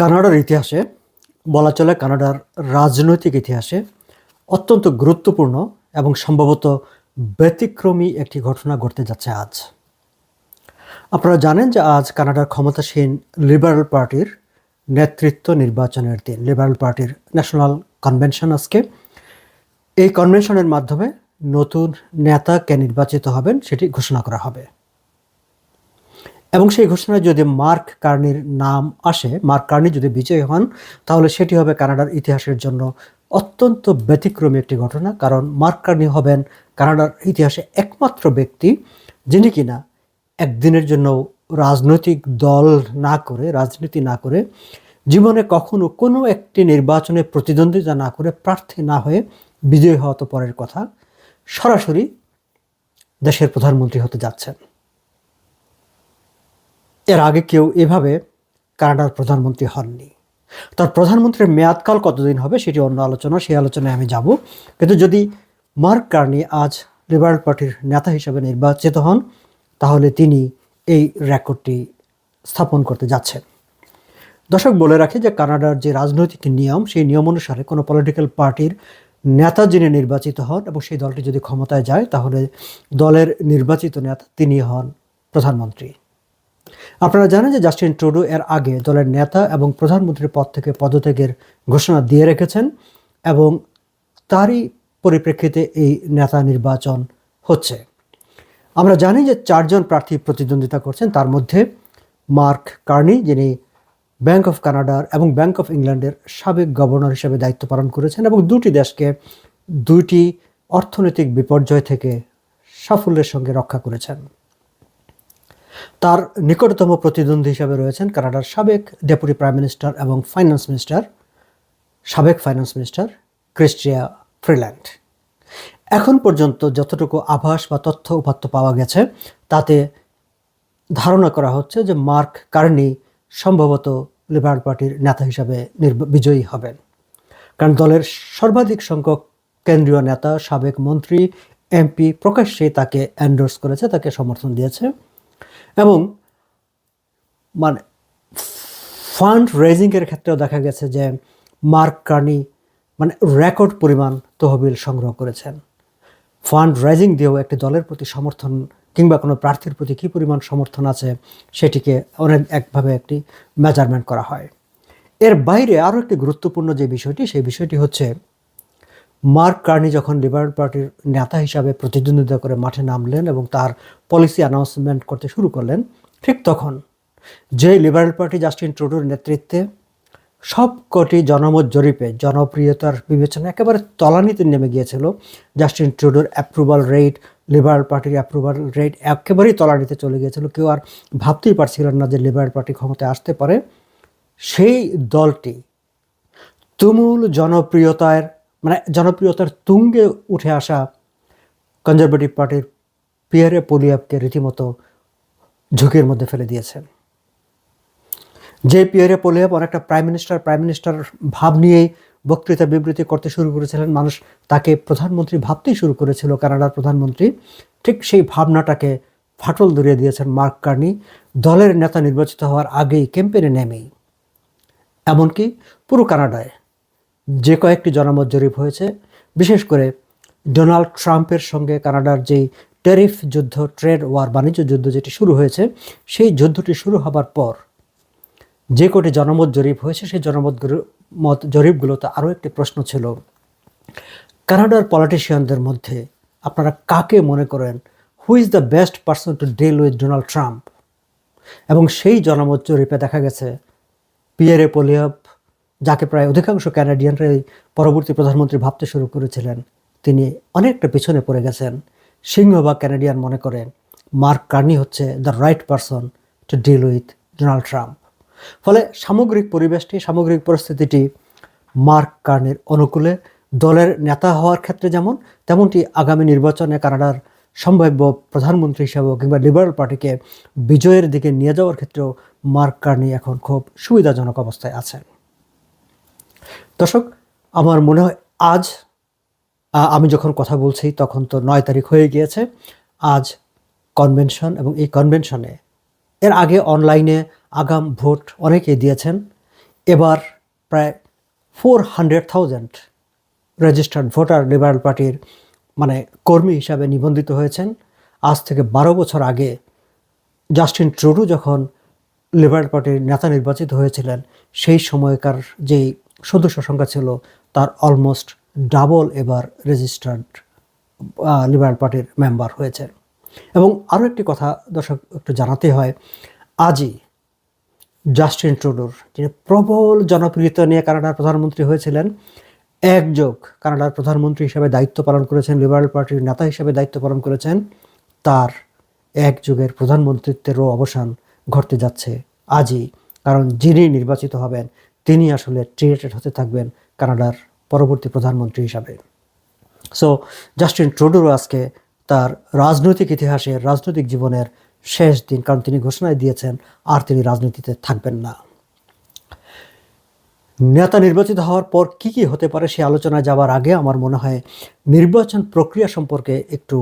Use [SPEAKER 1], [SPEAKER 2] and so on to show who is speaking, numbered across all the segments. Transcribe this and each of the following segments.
[SPEAKER 1] কানাডার ইতিহাসে, বলা চলে কানাডার রাজনৈতিক ইতিহাসে অত্যন্ত গুরুত্বপূর্ণ এবং সম্ভবত ব্যতিক্রমী একটি ঘটনা ঘটতে যাচ্ছে আজ। আপনারা জানেন যে আজ কানাডার ক্ষমতাসীন লিবারেল পার্টির নেতৃত্ব নির্বাচনের দিন, লিবারেল পার্টির ন্যাশনাল কনভেনশন আজকে। এই কনভেনশনের মাধ্যমে নতুন নেতা কে নির্বাচিত হবেন সেটি ঘোষণা করা হবে। এবং সেই ঘোষণায় যদি মার্ক কার্নির নাম আসে, মার্ক কার্নি যদি বিজয়ী হন, তাহলে সেটি হবে কানাডার ইতিহাসের জন্য অত্যন্ত ব্যতিক্রমী একটি ঘটনা। কারণ মার্ক কার্নি হবেন কানাডার ইতিহাসে একমাত্র ব্যক্তি যিনি কিনা একদিনের জন্য রাজনৈতিক দল না করে, রাজনীতি না করে, জীবনে কখনো কোনো একটি নির্বাচনে প্রতিদ্বন্দ্বিতা না করে প্রার্থী না হয়ে বিজয়ী হওয়া তো পরের কথা। সরাসরি দেশের প্রধানমন্ত্রী হতে যাচ্ছেন। এর আগে কেউ এভাবে কানাডার প্রধানমন্ত্রী হননি। তার প্রধানমন্ত্রীর মেয়াদকাল কতদিন হবে সেটি অন্য আলোচনা, সেই আলোচনায় আমি যাব। কিন্তু যদি মার্ক কার্নি আজ লিবারেল পার্টির নেতা হিসেবে নির্বাচিত হন, তাহলে তিনি এই রেকর্ডটি স্থাপন করতে যাচ্ছেন। দর্শক, বলে রাখি যে কানাডার যে রাজনৈতিক নিয়ম, সেই নিয়ম অনুসারে কোনো পলিটিক্যাল পার্টির নেতা যিনি নির্বাচিত হন এবং সেই দলটি যদি ক্ষমতায় যায়, তাহলে দলের নির্বাচিত নেতা তিনি হন প্রধানমন্ত্রী। আপনারা জানেন যে জাস্টিন ট্রুডো এর আগে দলের নেতা এবং প্রধানমন্ত্রীর পদ থেকে পদত্যাগের ঘোষণা দিয়ে রেখেছেন এবং তারই পরিপ্রেক্ষিতে এই নেতা নির্বাচন হচ্ছে। আমরা জানি যে চারজন প্রার্থী প্রতিদ্বন্দ্বিতা করছেন, তার মধ্যে মার্ক কার্নি, যিনি ব্যাংক অফ কানাডার এবং ব্যাংক অফ ইংল্যান্ডের সাবেক গভর্নর হিসেবে দায়িত্ব পালন করেছেন এবং দুটি দেশকে দুইটি অর্থনৈতিক বিপর্যয় থেকে সাফল্যের সঙ্গে রক্ষা করেছেন। তার নিকটতম প্রতিদ্বন্দ্বী হিসাবে রয়েছেন কানাডার সাবেক ডেপুটি প্রাইম মিনিস্টার এবং ফাইন্যান্স মিনিস্টার, সাবেক ফাইন্যান্স মিনিস্টার ক্রিস্টিয়া ফ্রিল্যান্ড। এখন পর্যন্ত যতটুকু আভাস বা তথ্য উপাত্ত পাওয়া গেছে, তাতে ধারণা করা হচ্ছে যে মার্ক কার্নি সম্ভবত লিবারেল পার্টির নেতা হিসাবে বিজয়ী হবেন। কারণ দলের সর্বাধিক সংখ্যক কেন্দ্রীয় নেতা, সাবেক মন্ত্রী, এমপি প্রকাশ্যেই তাকে অ্যান্ডোর্স করেছে, তাকে সমর্থন দিয়েছে। এবং মানে ফান্ড রেজিংয়ের ক্ষেত্রেও দেখা গেছে যে মার্ক কার্নি মানে রেকর্ড পরিমাণ তহবিল সংগ্রহ করেছেন। ফান্ড রেজিং দিয়েও একটি দলের প্রতি সমর্থন কিংবা কোনো প্রার্থীর প্রতি কী পরিমাণ সমর্থন আছে সেটিকে অনেক একভাবে একটি মেজারমেন্ট করা হয়। এর বাইরে আরও একটি গুরুত্বপূর্ণ যে বিষয়টি, সেই বিষয়টি হচ্ছে মার্ক কার্নি যখন লিবারেল পার্টির নেতা হিসাবে প্রতিদ্বন্দ্বিতা করে মাঠে নামলেন এবং তার পলিসি অ্যানাউন্সমেন্ট করতে শুরু করলেন, ঠিক তখন যে লিবারেল পার্টি জাস্টিন ট্রুডোর নেতৃত্বে সব কটি জনমত জরিপে জনপ্রিয়তার বিবেচনা একেবারে তলানিতে নেমে গিয়েছিল জাস্টিন ট্রুডোর অ্যাপ্রুভাল রেট লিবারেল পার্টির অ্যাপ্রুভাল রেট একেবারেই তলানিতে চলে গিয়েছিল। কেউ আর ভাবতেই পারছিলেন না যে লিবারেল পার্টি ক্ষমতায় আসতে পারে। সেই দলটি তুমুল জনপ্রিয়তার মানে জনপ্রিয়তার তুঙ্গে উঠে আসা কনজারভেটিভ পার্টির পিয়ারে পোলিয়াপকে রীতিমতো ঝুঁকির মধ্যে ফেলে দিয়েছেন। যে পিয়ারে পোলিয়াপ অনেকটা প্রাইম মিনিস্টার প্রাইম মিনিস্টার ভাব নিয়েই বক্তৃতা বিবৃতি করতে শুরু করেছিলেন, মানুষ তাকে প্রধানমন্ত্রী ভাবতেই শুরু করেছিল, কানাডার প্রধানমন্ত্রী। ঠিক সেই ভাবনাটাকে ফাটল ধরিয়ে দিয়েছেন মার্ক কার্নি, দলের নেতা নির্বাচিত হওয়ার আগেই ক্যাম্পেনে নেমেই। এমনকি পুরো কানাডায় যে কয়েকটি জনমত জরিপ হয়েছে, বিশেষ করে ডোনাল্ড ট্রাম্পের সঙ্গে কানাডার যেই ট্যারিফ যুদ্ধ, ট্রেড ওয়ার, বাণিজ্য যুদ্ধ যেটি শুরু হয়েছে, সেই যুদ্ধটি শুরু হবার পর যে কটি জনমত জরিপ হয়েছে, সেই জনমত মত জরিপগুলোতে আরও একটি প্রশ্ন ছিল, কানাডার পলিটিশিয়ানদের মধ্যে আপনারা কাকে মনে করেন who is the best person to deal with Donald Trump? এবং সেই জনমত জরিপে দেখা গেছে, পিয়ারে পোলিয়াপ যাকে প্রায় অধিকাংশ ক্যানাডিয়ানরাই পরবর্তী প্রধানমন্ত্রী ভাবতে শুরু করেছিলেন, তিনি অনেকটা পিছনে পড়ে গেছেন। সিংহভাগ ক্যানাডিয়ান মনে করেন মার্ক কার্নি হচ্ছে the right person to deal with Donald Trump. ফলে সামগ্রিক পরিবেশটি, সামগ্রিক পরিস্থিতিটি মার্ক কার্নির অনুকূলে, দলের নেতা হওয়ার ক্ষেত্রে যেমন, তেমনটি আগামী নির্বাচনে কানাডার সম্ভাব্য প্রধানমন্ত্রী হিসাবেও কিংবা লিবারেল পার্টিকে বিজয়ের দিকে নিয়ে যাওয়ার ক্ষেত্রেও মার্ক কার্নি এখন খুব সুবিধাজনক অবস্থায় আছেন। দর্শক, আমার মনে হয় আজ আমি যখন কথা বলছি তখন তো নয় তারিখ হয়ে গিয়েছে। আজ কনভেনশন এবং এই কনভেনশনে এর আগে অনলাইনে আগাম ভোট অনেকেই দিয়েছেন। এবার প্রায় four hundred thousand registered voter liberal পার্টির মানে কর্মী হিসাবে নিবন্ধিত হয়েছেন। আজ থেকে বারো বছর আগে জাস্টিন ট্রুডু যখন লিবারেল পার্টির নেতা নির্বাচিত হয়েছিলেন, সেই সময়কার যেই সদস্য সংখ্যা ছিল তার অলমোস্ট ডাবল এবার রেজিস্টার্ড লিবারেল পার্টির মেম্বার হয়েছে। এবং আরও একটি কথা দর্শক একটু জানাতে হয়, আজই জাস্টিন ট্রুডোর যিনি প্রবল জনপ্রিয়তা নিয়ে কানাডার প্রধানমন্ত্রী হয়েছিলেন, একযোগ কানাডার প্রধানমন্ত্রী হিসেবে দায়িত্ব পালন করেছেন লিবারেল পার্টির নেতা হিসেবে দায়িত্ব পালন করেছেন, তার এক যুগের প্রধানমন্ত্রিত্বেরও অবসান ঘটতে যাচ্ছে আজই। কারণ যিনি নির্বাচিত হবেন তিনি আসলে ট্রিয়েটেড হতে থাকবেন কানাডার পরবর্তী প্রধানমন্ত্রী হিসাবে। সো জাস্টিন ট্রুডোরও আজকে তার রাজনৈতিক ইতিহাসের রাজনৈতিক জীবনের শেষ দিন, কারণ তিনি ঘোষণায় দিয়েছেন, আর তিনি রাজনীতিতে থাকবেন না। নেতা নির্বাচিত হওয়ার পর কি কি হতে পারে সে আলোচনায় যাওয়ার আগে আমার মনে হয় নির্বাচন প্রক্রিয়া সম্পর্কে একটু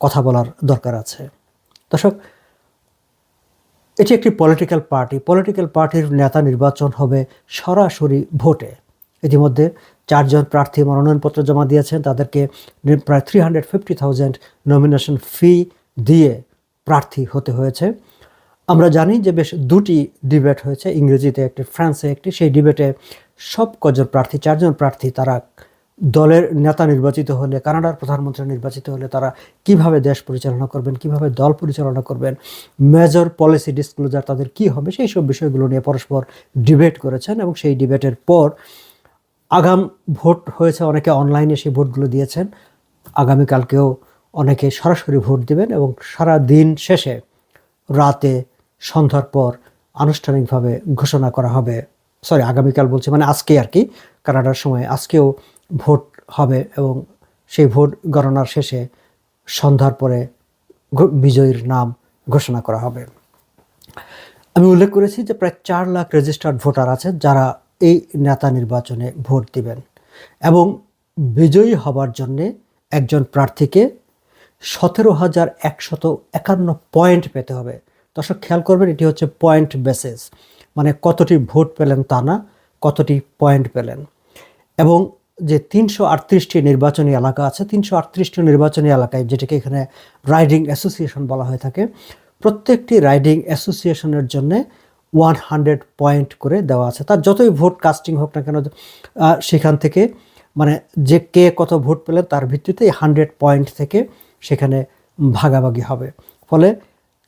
[SPEAKER 1] কথা বলার দরকার আছে। দর্শক এটি একটি পলিটিক্যাল পার্টি পলিটিক্যাল পার্টির নেতা নির্বাচন হবে সরাসরি ভোটে। ইতিমধ্যে চারজন প্রার্থী মনোনয়নপত্র জমা দিয়েছেন। তাদেরকে প্রায় three hundred fifty thousand nomination fee দিয়ে প্রার্থী হতে হয়েছে। আমরা জানি যে বেশ দুটি ডিবেট হয়েছে। ইংরেজিতে একটি, ফ্রান্সে একটি। সেই ডিবেটে সব কজন প্রার্থী, চারজন প্রার্থী তারা দলের নেতা নির্বাচিত হলে, কানাডার প্রধানমন্ত্রী নির্বাচিত হলে তারা কীভাবে দেশ পরিচালনা করবেন, কীভাবে দল পরিচালনা করবেন মেজর পলিসি ডিসক্লোজার তাদের কি হবে, সেই সব বিষয়গুলো নিয়ে পরস্পর ডিবেট করেছেন এবং সেই ডিবেটের পর আগাম ভোট হয়েছে, অনেকে অনলাইনে সেই ভোটগুলো দিয়েছেন। আগামীকালকেও অনেকে সরাসরি ভোট দেবেন এবং সারা দিন শেষে রাতে সন্ধ্যার পর আনুষ্ঠানিকভাবে ঘোষণা করা হবে। সরি আগামীকাল বলছি মানে আজকে আর কি, কানাডার সময়। আজকেও ভোট হবে এবং সেই ভোট গণনার শেষে সন্ধ্যার পরে বিজয়ীর নাম ঘোষণা করা হবে। আমি উল্লেখ করেছি যে প্রায় চার লাখ রেজিস্টার্ড ভোটার আছে যারা এই নেতা নির্বাচনে ভোট দিবেন এবং বিজয়ী হবার জন্যে একজন প্রার্থীকে সতেরো হাজার একশত একান্ন পয়েন্ট পেতে হবে। দর্শক, খেয়াল করবেন, এটি হচ্ছে পয়েন্ট বেসিস মানে কতটি ভোট পেলেন তা না, কতটি পয়েন্ট পেলেন। এবং যে তিনশো আটত্রিশটি নির্বাচনী এলাকা আছে, তিনশো আটত্রিশটি নির্বাচনী এলাকায় যেটাকে এখানে রাইডিং অ্যাসোসিয়েশন বলা হয়ে থাকে, প্রত্যেকটি রাইডিং অ্যাসোসিয়েশনের জন্যে ওয়ান হান্ড্রেড পয়েন্ট করে দেওয়া আছে। তার যতই ভোট কাস্টিং হোক না কেন সেখান থেকে মানে যে কে কত ভোট পেলেন তার ভিত্তিতে হান্ড্রেড পয়েন্ট থেকে সেখানে ভাগাভাগি হবে। ফলে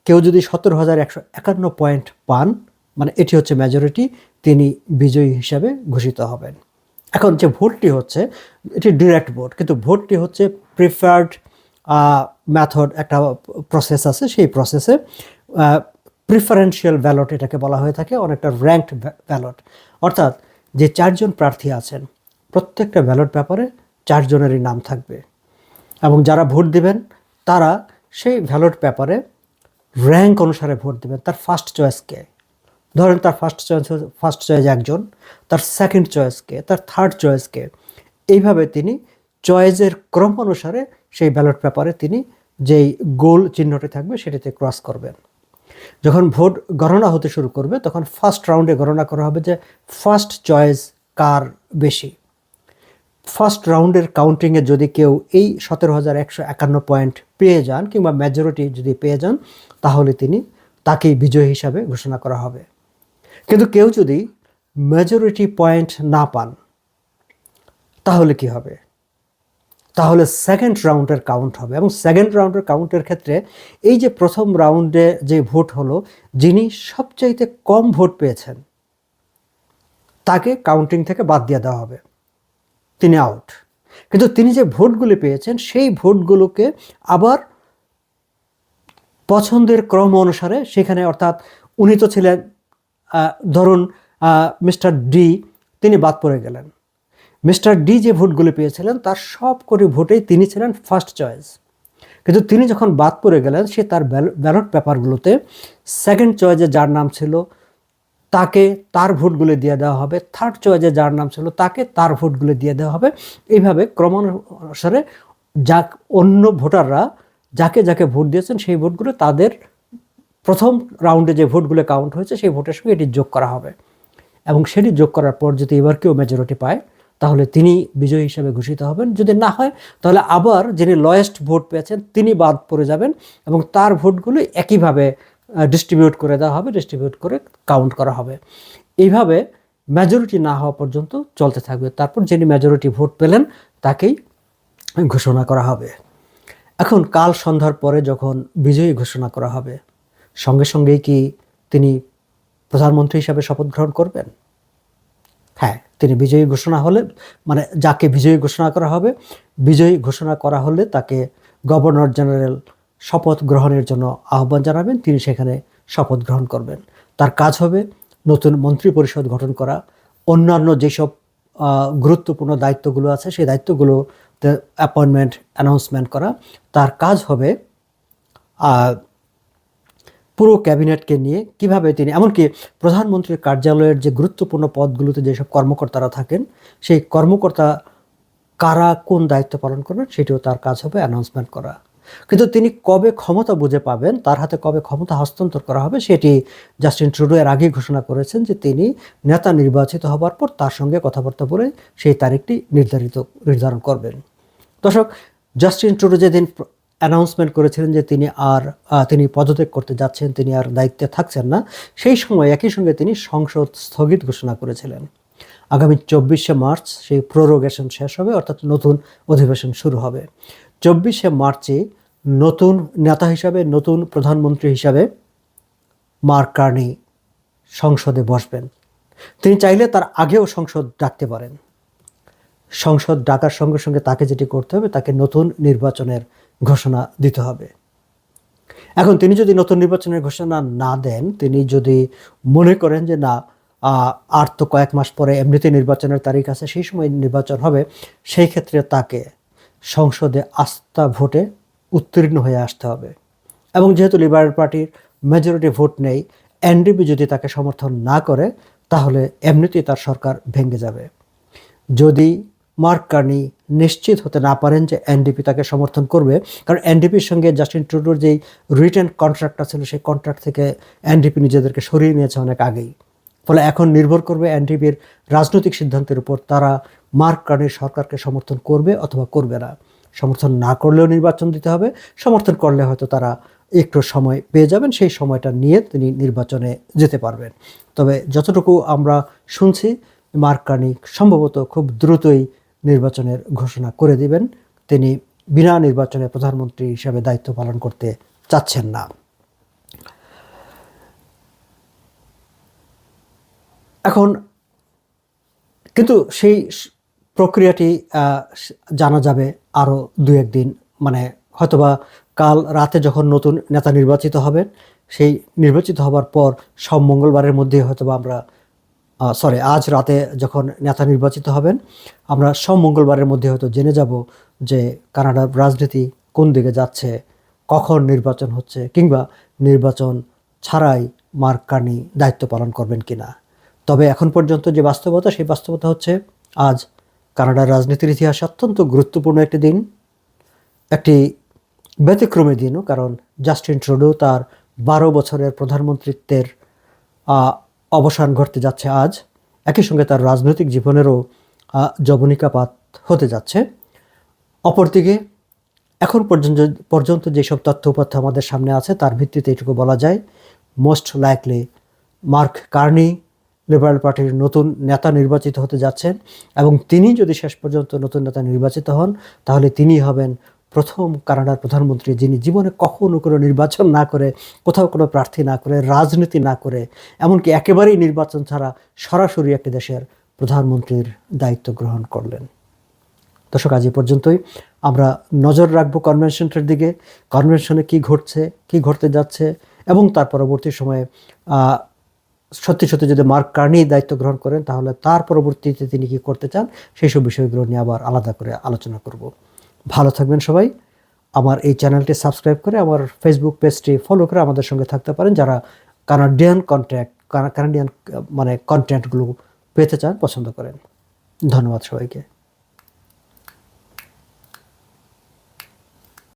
[SPEAKER 1] কেউ যদি সতেরো হাজার একশো একান্ন পয়েন্ট পান মানে এটি হচ্ছে মেজরিটি তিনি বিজয়ী হিসাবে ঘোষিত হবেন। এখন যে ভোটটি হচ্ছে, এটি ডিরেক্ট ভোট কিন্তু ভোটটি হচ্ছে প্রিফার্ড মেথড একটা প্রসেস আছে, সেই প্রসেসে প্রিফারেন্সিয়াল ব্যালট এটাকে বলা হয়ে থাকে, অনেকটা র্যাঙ্কড ব্যালট অর্থাৎ যে চারজন প্রার্থী আছেন, প্রত্যেকটা ব্যালট পেপারে চারজনেরই নাম থাকবে। এবং যারা ভোট দেবেন, তারা সেই ব্যালট পেপারে র্যাঙ্ক অনুসারে ভোট দেবেন, তার ফার্স্ট চয়েসকে ধরেন তার ফার্স্ট চয়েস ফার্স্ট চয়েস একজন, তার সেকেন্ড চয়েসকে তার থার্ড চয়েসকে এইভাবে তিনি চয়েসের ক্রম অনুসারে সেই ব্যালট পেপারে তিনি যেই গোল চিহ্নটি থাকবে সেটিতে ক্রস করবেন। যখন ভোট গণনা হতে শুরু করবে, তখন ফার্স্ট রাউন্ডে গণনা করা হবে যে ফার্স্ট চয়েস কার বেশি। ফার্স্ট রাউন্ডের কাউন্টিংয়ে যদি কেউ এই সতেরো হাজার একশো একান্ন পয়েন্ট পেয়ে যান কিংবা মেজরিটি যদি পেয়ে যান, তাহলে তিনি তাকেই বিজয়ী হিসাবে ঘোষণা করা হবে। কিন্তু কেউ যদি মেজরিটি পয়েন্ট না পান, তাহলে কি হবে? তাহলে সেকেন্ড রাউন্ডের কাউন্ট হবে। এবং সেকেন্ড রাউন্ডের কাউন্টের ক্ষেত্রে এই যে প্রথম রাউন্ডে যে ভোট হলো, যিনি সবচাইতে কম ভোট পেয়েছেন, তাকে কাউন্টিং থেকে বাদ দিয়ে দেওয়া হবে। তিনি আউট কিন্তু তিনি যে ভোটগুলি পেয়েছেন, সেই ভোটগুলোকে আবার পছন্দের ক্রম অনুসারে সেখানে অর্থাৎ উনি তো ছিলেন ধরুন মিস্টার ডি, তিনি বাদ পড়ে গেলেন। মিস্টার ডি যে ভোটগুলি পেয়েছিলেন, তার সব কটি ভোটেই তিনি ছিলেন ফার্স্ট চয়েস কিন্তু তিনি যখন বাদ পড়ে গেলেন, সে তার ব্যালট পেপারগুলোতে সেকেন্ড চয়েসে যার নাম ছিল, তাকে তার ভোটগুলি দিয়ে দেওয়া হবে থার্ড চয়েসে যার নাম ছিল, তাকে তার ভোটগুলি দিয়ে দেওয়া হবে। এইভাবে ক্রমানুসারে যা অন্য ভোটাররা যাকে যাকে ভোট দিয়েছেন, সেই ভোটগুলো তাদের প্রথম রাউন্ডে যে ভোটগুলো কাউন্ট হয়েছে, সেই ভোটের সঙ্গে এটি যোগ করা হবে। এবং সেটি যোগ করার পর যদি এবার কেউ মেজরিটি পায়, তাহলে তিনি বিজয়ী হিসেবে ঘোষিত হবেন। যদি না হয়, তাহলে আবার যিনি লয়েস্ট ভোট পেয়েছেন, তিনি বাদ পড়ে যাবেন এবং তার ভোটগুলো একইভাবে ডিস্ট্রিবিউট করে দেওয়া হবে ডিস্ট্রিবিউট করে কাউন্ট করা হবে। এইভাবে মেজরিটি না হওয়া পর্যন্ত চলতে থাকবে। তারপর যিনি মেজরিটি ভোট পেলেন, তাকেই ঘোষণা করা হবে। এখন কাল সন্ধ্যার পরে যখন বিজয়ী ঘোষণা করা হবে সঙ্গে সঙ্গেই কি তিনি প্রধানমন্ত্রী হিসাবে শপথ গ্রহণ করবেন? হ্যাঁ তিনি বিজয়ী ঘোষণা হলে মানে যাকে বিজয়ী ঘোষণা করা হবে, বিজয়ী ঘোষণা করা হলে তাকে গভর্নর জেনারেল শপথ গ্রহণের জন্য আহ্বান জানাবেন। তিনি সেখানে শপথ গ্রহণ করবেন। তার কাজ হবে নতুন মন্ত্রী পরিষদ গঠন করা। অন্যান্য যেসব গুরুত্বপূর্ণ দায়িত্বগুলো আছে, সেই দায়িত্বগুলোতে অ্যাপয়েন্টমেন্ট অ্যানাউন্সমেন্ট করা। তার কাজ হবে পুরো ক্যাবিনেটকে নিয়ে কীভাবে তিনি, এমনকি প্রধানমন্ত্রীর কার্যালয়ের যে গুরুত্বপূর্ণ পদগুলোতে যেসব কর্মকর্তারা থাকেন, সেই কর্মকর্তা কারা কোন দায়িত্ব পালন করবেন সেটিও তার কাজ হবে অ্যানাউন্সমেন্ট করা। কিন্তু তিনি কবে ক্ষমতা বুঝে পাবেন, তার হাতে কবে ক্ষমতা হস্তান্তর করা হবে সেটি জাস্টিন ট্রুডো এর আগেই ঘোষণা করেছেন যে তিনি নেতা নির্বাচিত হবার পর তার সঙ্গে কথাবার্তা বলে সেই তারিখটি নির্ধারিত, নির্ধারণ করবেন। দর্শক জাস্টিন ট্রুডো যেদিন অ্যানাউন্সমেন্ট করেছিলেন যে তিনি আর তিনি পদত্যাগ করতে যাচ্ছেন, তিনি আর দায়িত্বে থাকছেন না। সেই সময় একই সঙ্গে তিনি সংসদ স্থগিত ঘোষণা করেছিলেন। আগামী চব্বিশে মার্চ সেই প্রোরোগেশন শেষ হবে, অর্থাৎ নতুন অধিবেশন শুরু হবে। চব্বিশে মার্চে নতুন নেতা হিসাবে, নতুন প্রধানমন্ত্রী হিসাবে মার্ক কার্নি সংসদে বসবেন। তিনি চাইলে তার আগেও সংসদ ডাকতে পারেন। সংসদ ডাকার সঙ্গে সঙ্গে তাকে যেটি করতে হবে, তাকে নতুন নির্বাচনের ঘোষণা দিতে হবে। এখন তিনি যদি নতুন নির্বাচনের ঘোষণা না দেন, তিনি যদি মনে করেন যে না আর তো কয়েক মাস পরে এমনিতে নির্বাচনের তারিখ আছে, সেই সময় নির্বাচন হবে, সেই ক্ষেত্রে তাকে সংসদে আস্থা ভোটে উত্তীর্ণ হয়ে আসতে হবে। এবং যেহেতু লিবারেল পার্টির মেজরিটি ভোট নেই এনডিপি যদি তাকে সমর্থন না করে, তাহলে এমনিতেই তার সরকার ভেঙে যাবে। যদি মার্ক কার্নি নিশ্চিত হতে না পারেন যে এনডিপি তাকে সমর্থন করবে। কারণ এনডিপির সঙ্গে জাস্টিন ট্রুডোর যেই রিটার্ন কন্ট্রাক্টটা ছিল, সেই কন্ট্রাক্ট থেকে এনডিপি নিজেদেরকে সরিয়ে নিয়েছে অনেক আগেই। ফলে এখন নির্ভর করবে এনডিপির রাজনৈতিক সিদ্ধান্তের উপর, তারা মার্ক কার্নির সরকারকে সমর্থন করবে অথবা করবে না। সমর্থন না করলেও নির্বাচন দিতে হবে, সমর্থন করলে হয়তো তারা একটু সময় পেয়ে যাবেন, সেই সময়টা নিয়ে তিনি নির্বাচনে যেতে পারবেন। তবে যতটুকু আমরা শুনছি, মার্ক কার্নি সম্ভবত খুব দ্রুতই নির্বাচনের ঘোষণা করে দিবেন। তিনি বিনা নির্বাচনে প্রধানমন্ত্রী হিসাবে দায়িত্ব পালন করতে চাচ্ছেন না। এখন কিন্তু সেই প্রক্রিয়াটি জানা যাবে আরও দু একদিন মানে হয়তোবা কাল রাতে যখন নতুন নেতা নির্বাচিত হবেন, সেই নির্বাচিত হবার পর সব মঙ্গলবারের মধ্যে হয়তোবা আমরা সরি আজ রাতে যখন নেতা নির্বাচিত হবেন, আমরা সব মঙ্গলবারের মধ্যে হয়তো জেনে যাব যে কানাডার রাজনীতি কোন দিকে যাচ্ছে, কখন নির্বাচন হচ্ছে, কিংবা নির্বাচন ছাড়াই মার্ক কার্নি দায়িত্ব পালন করবেন কিনা। তবে এখন পর্যন্ত যে বাস্তবতা, সেই বাস্তবতা হচ্ছে আজ কানাডার রাজনীতির ইতিহাসে অত্যন্ত গুরুত্বপূর্ণ একটি দিন, একটি ব্যতিক্রমী দিনও, কারণ জাস্টিন ট্রুডো তার বারো বছরের প্রধানমন্ত্রিত্বের অবসান ঘটতে যাচ্ছে আজ। একই সঙ্গে তার রাজনৈতিক জীবনেরও আহ, যবনিকাপাত হতে যাচ্ছে। অপরদিকে এখন পর্যন্ত পর্যন্ত যেসব তথ্য উপাত্য আমাদের সামনে আছে তার ভিত্তিতে এটুকু বলা যায় most likely Mark Carney liberal পার্টির নতুন নেতা নির্বাচিত হতে যাচ্ছেন এবং তিনি যদি শেষ পর্যন্ত নতুন নেতা নির্বাচিত হন তাহলে তিনি হবেন প্রথম কানাডার প্রধানমন্ত্রী যিনি জীবনে কখনো কোনো নির্বাচন না করে, কোথাও কোনো প্রার্থী না করে, রাজনীতি না করে, এমনকি একেবারেই নির্বাচন ছাড়া সরাসরি একটি দেশের প্রধানমন্ত্রীর দায়িত্ব গ্রহণ করলেন। দর্শক, আজ এ পর্যন্তই। আমরা নজর রাখব কনভেনশনটার দিকে কনভেনশনে কি ঘটছে, কি ঘটতে যাচ্ছে, এবং তার পরবর্তী সময়ে সত্যি সত্যি যদি মার্ক কার্নি দায়িত্ব গ্রহণ করেন, তাহলে তার পরবর্তীতে তিনি কি করতে চান, সেই সব বিষয়গুলো নিয়ে আবার আলাদা করে আলোচনা করব। ভালো থাকবেন সবাই। আমার এই চ্যানেলটি সাবস্ক্রাইব করে আমার ফেসবুক পেজটি ফলো করে আমাদের সঙ্গে থাকতে পারেন। যারা কানাডিয়ান কন্ট্যাক্ট কানাডিয়ান মানে কন্টেন্টগুলো পেতে চান, পছন্দ করেন। ধন্যবাদ সবাইকে।